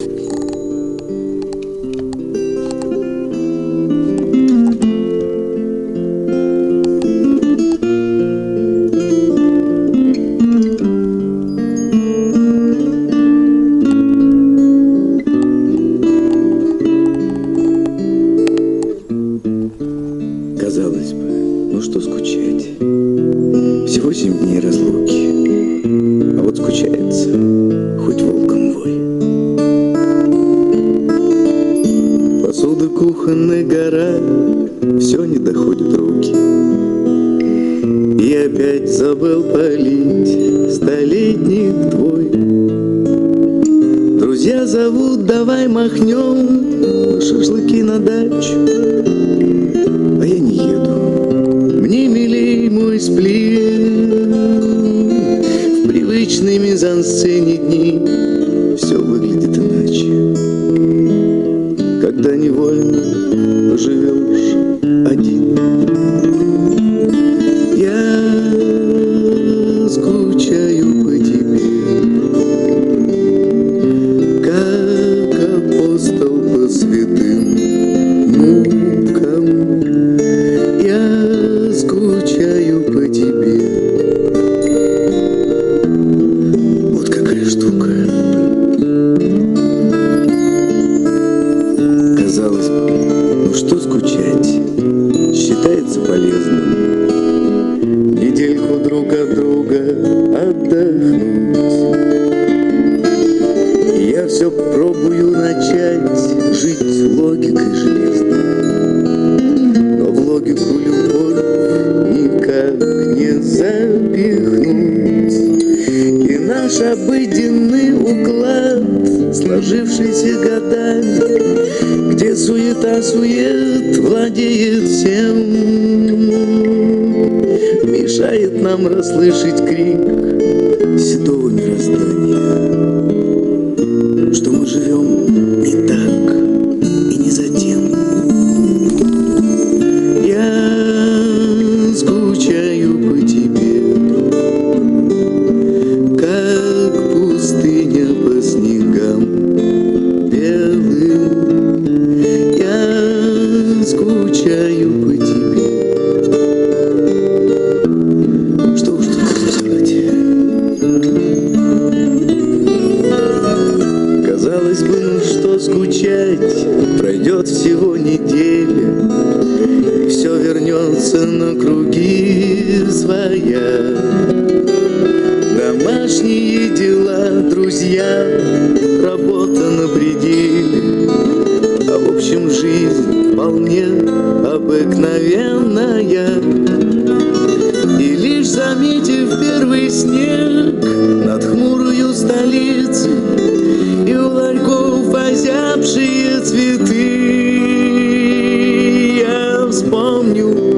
Казалось бы, ну что скучать? Всего семь дней разлуки. Кухонная гора, все не доходит руки. И опять забыл полить столетник твой. Друзья зовут, давай махнем на шашлыки на дачу. А я не еду. Мне милей мой сплин В привычной мизансцене дни Все выглядит живешь один Я скучаю по тебе Как апостол по святым мукам я скучаю по тебе. Вот какая штука. Казалось бы, что скучать? Считается полезным. Недельку друг от друга отдохнуть. Я все пробую начать жить логикой железной. Но в логику любовь никак не запихнуть И наш обыденный сложившийся годами Где суета-сует владеет всем. Мешает нам расслышать крик седого мироздания скучаю по тебе. Что уж тут делать? Казалось бы, ну что скучать, пройдет всего неделя. И все вернется на круги своя. Домашние дела, друзья, работа на пределе. А в общем жизнь вполне обыкновенная. И лишь заметив первый снег над хмурую столицей И у ларьков возявшие цветы, я вспомню